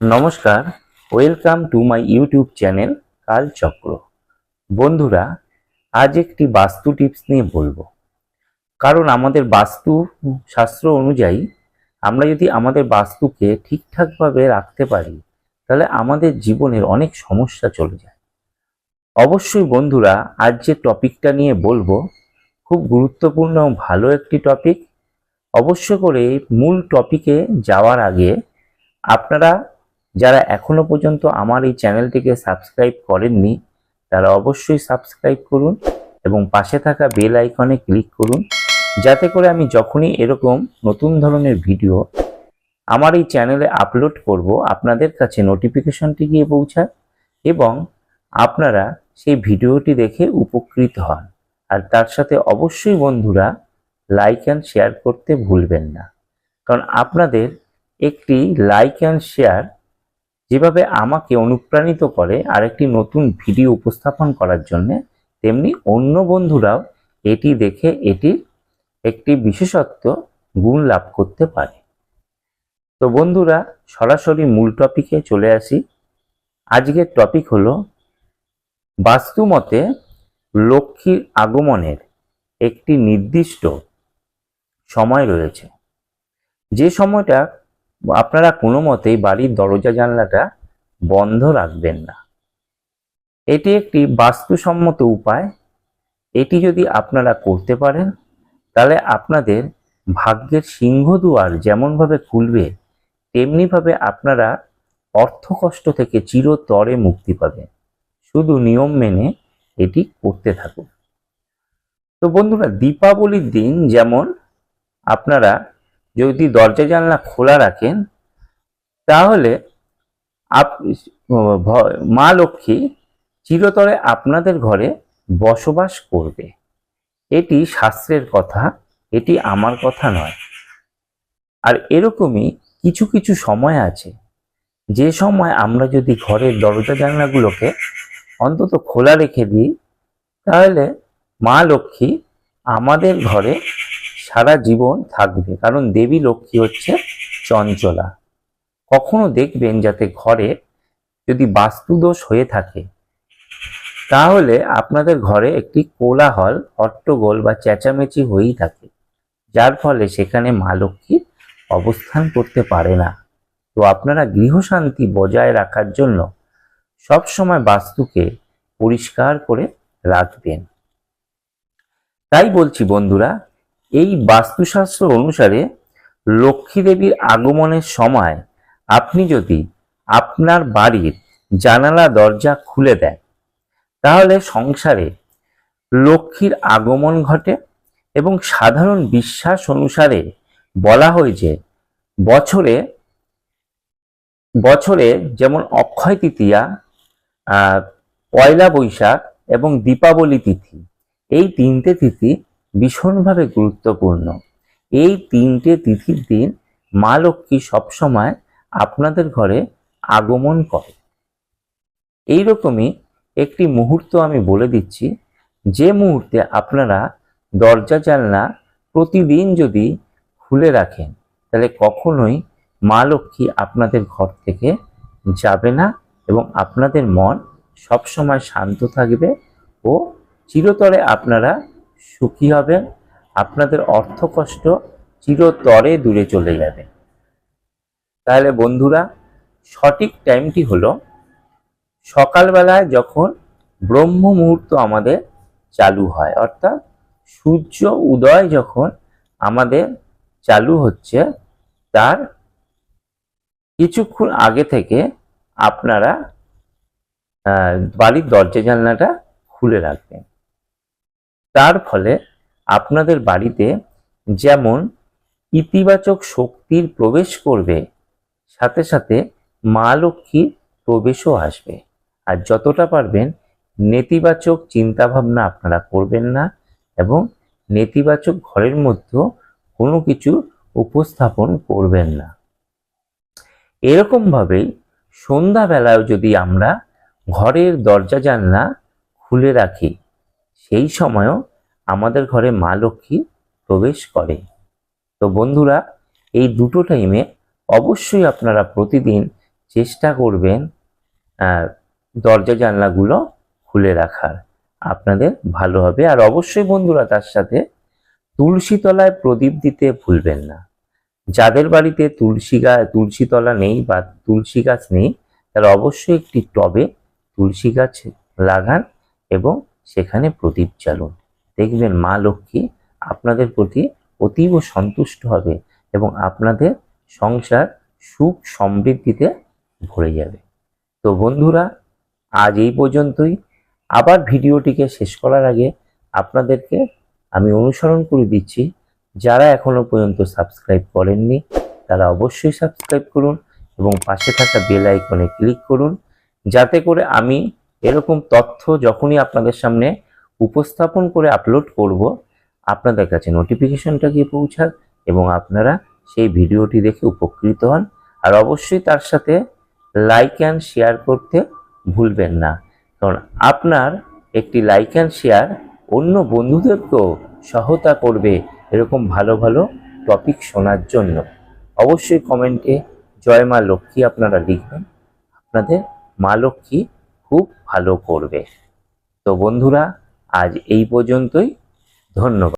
নমস্কার, welcome to my YouTube channel Kalchakra. বন্ধুরা, আজ একটি বাস্তু টিপস নিয়ে বলব। কারণ আমাদের বাস্তু শাস্ত্র অনুযায়ী আমরা যদি আমাদের বাস্তুকে ঠিকঠাকভাবে রাখতে পারি, তাহলে আমাদের জীবনের অনেক সমস্যা চলে যায়। অবশ্যই বন্ধুরা, আজ যে টপিকটা নিয়ে বলব, খুব গুরুত্বপূর্ণ ভালো একটি টপিক। অবশ্য করে মূল টপিকে যাওয়ার আগে আপনারা যারা এখনও পর্যন্ত আমার এই চ্যানেলটিকে সাবস্ক্রাইব করেননি, তারা অবশ্যই সাবস্ক্রাইব করুন এবং পাশে থাকা বেল আইকনে ক্লিক করুন, যাতে করে আমি যখনই এরকম নতুন ধরনের ভিডিও আমার এই চ্যানেলে আপলোড করব, আপনাদের কাছে নোটিফিকেশনটি গিয়ে পৌঁছায় এবং আপনারা সেই ভিডিওটি দেখে উপকৃত হন। আর তার সাথে অবশ্যই বন্ধুরা লাইক অ্যান্ড শেয়ার করতে ভুলবেন না। কারণ আপনাদের একটি লাইক অ্যান্ড শেয়ার যেভাবে আমাকে অনুপ্রাণিত করে আরেকটি নতুন ভিডিও উপস্থাপন করার জন্য, তেমনি অন্য বন্ধুরাও এটি দেখে এটি একটি বিশেষত্ব গুণ লাভ করতে পারে। তো বন্ধুরা, সরাসরি মূল টপিকে চলে আসি। আজকের টপিক হলো বাস্তু মতে লক্ষ্মীর আগমনের একটি নির্দিষ্ট সময় রয়েছে। যে সময়টা আপনারা কোনো মতেই বাড়ির দরজা জানলাটা বন্ধ রাখবেন না। এটি একটি বাস্তুসম্মত উপায়। এটি যদি আপনারা করতে পারেন, তাহলে আপনাদের ভাগ্যের সিংহদুয়ার যেমনভাবে খুলবে, তেমনিভাবে আপনারা অর্থকষ্ট থেকে চিরতরে মুক্তি পাবেন। শুধু নিয়ম মেনে এটি করতে থাকুন। তো বন্ধুরা, দীপাবলির দিন যেমন আপনারা যদি দরজা জানলা খোলা রাখেন, তাহলে আপ মা লক্ষ্মী চিরতরে আপনাদের ঘরে বসবাস করবে। এটি শাস্ত্রের কথা, এটি আমার কথা নয়। আর এরকমই কিছু কিছু সময় আছে, যে সময় আমরা যদি ঘরের দরজা জানলাগুলোকে অন্তত খোলা রেখে দিই, তাহলে মা লক্ষ্মী আমাদের ঘরে সারা জীবন থাকবে। কারণ দেবী লক্ষ্মী হচ্ছে চঞ্চলা। কখনো দেখবেন যাতে ঘরে যদি বাস্তুদোষ হয়ে থাকে, তাহলে আপনাদের ঘরে একটি কোলাহল, হট্টগোল বা চেঁচামেচি হয়েই থাকে। যার ফলে সেখানে মা লক্ষ্মী অবস্থান করতে পারে না। তো আপনারা গৃহশান্তি বজায় রাখার জন্য সবসময় বাস্তুকে পরিষ্কার করে রাখবেন। তাই বলছি বন্ধুরা এই বাস্তুশাস্ত্র অনুসারে লক্ষ্মী দেবীর আগমনের সময় আপনি যদি আপনার বাড়ির জানালা দরজা খুলে দেন, তাহলে সংসারে লক্ষ্মীর আগমন ঘটে এবং সাধারণ বিশ্বাস অনুসারে বলা হয় যে বছরে বছরে যেমন অক্ষয় তৃতীয়া পয়লা বৈশাখ এবং দীপাবলি তিথি, এই তিনটে তিথি ভীষণভাবে গুরুত্বপূর্ণ। এই তিনটে তিথির দিন মা লক্ষ্মী সবসময় আপনাদের ঘরে আগমন করে। এইরকমই একটি মুহূর্ত আমি বলে দিচ্ছি, যে মুহূর্তে আপনারা দরজা জানলা প্রতিদিন যদি খুলে রাখেন, তাহলে কখনোই মা লক্ষ্মী আপনাদের ঘর থেকে যাবে না এবং আপনাদের মন সবসময় শান্ত থাকবে ও চিরতরে আপনারা সুখী হবেন আপনাদের অর্থ কষ্ট চিরতরে দূরে চলে যাবে। তাহলে বন্ধুরা, সঠিক টাইমটি হলো সকালবেলায় যখন ব্রহ্ম মুহূর্ত আমাদের চালু হয়, অর্থাৎ সূর্য উদয় যখন আমাদের চালু হচ্ছে, তার কিছুক্ষণ আগে থেকে আপনারা বাড়ির দরজা জানলাটা খুলে রাখবেন। তার ফলে আপনাদের বাড়িতে যেমন ইতিবাচক শক্তির প্রবেশ করবে, সাথে সাথে মা লক্ষ্মীর প্রবেশও আসবে। আর যতটা পারবেন নেতিবাচক চিন্তাভাবনা আপনারা করবেন না এবং নেতিবাচক ঘরের মধ্যে কোনো কিছু উপস্থাপন করবেন না। এরকমভাবেই সন্ধ্যাবেলায় যদি আমরা ঘরের দরজা জানলা খুলে রাখি সেই সময়ও আমাদের ঘরে মা লক্ষ্মী প্রবেশ করে। তো বন্ধুরা, এই দুটো টাইমে অবশ্যই আপনারা প্রতিদিন চেষ্টা করবেন দরজা জানলাগুলো খুলে রাখার। আপনাদের ভালো হবে। আর অবশ্যই বন্ধুরা, তার সাথে তুলসী তলায় প্রদীপ দিতে ভুলবেন না। যাদের বাড়িতে তুলসী গাছ তুলসী তলা নেই বা তুলসী গাছ নেই, তারা অবশ্যই একটি টবে তুলসী গাছ লাগান এবং সেখানে প্রদীপ জ্বালুন। দেখবেন মা লক্ষ্মী আপনাদের প্রতি অতীব সন্তুষ্ট হবে এবং আপনাদের সংসার সুখ সমৃদ্ধিতে ভরে যাবে। তো বন্ধুরা, আজ এই পর্যন্তই। আবার ভিডিওটিকে শেষ করার আগে আপনাদেরকে আমি অনুসরণ করে দিচ্ছি, যারা এখনও পর্যন্ত সাবস্ক্রাইব করেননি, তারা অবশ্যই সাবস্ক্রাইব করুন এবং পাশে থাকা বেল আইকনে ক্লিক করুন, যাতে করে আমি এরকম তথ্য যখনই আপনাদের সামনে উপস্থাপন করে আপলোড করব, আপনাদের কাছে নোটিফিকেশনটা গিয়ে পৌঁছাক এবং আপনারা সেই ভিডিওটি দেখে উপকৃত হন। আর অবশ্যই তার সাথে লাইক অ্যান্ড শেয়ার করতে ভুলবেন না। কারণ আপনার একটি লাইক অ্যান্ড শেয়ার অন্য বন্ধুদেরকেও সহায়তা করবে এরকম ভালো ভালো টপিক শোনার জন্য। অবশ্যই কমেন্টে জয় মা লক্ষ্মী আপনারা লিখবেন। আপনাদের মা লক্ষ্মী খুব ভালো করবে। তো বন্ধুরা আজ এই পর্যন্তই। ধন্যবাদ।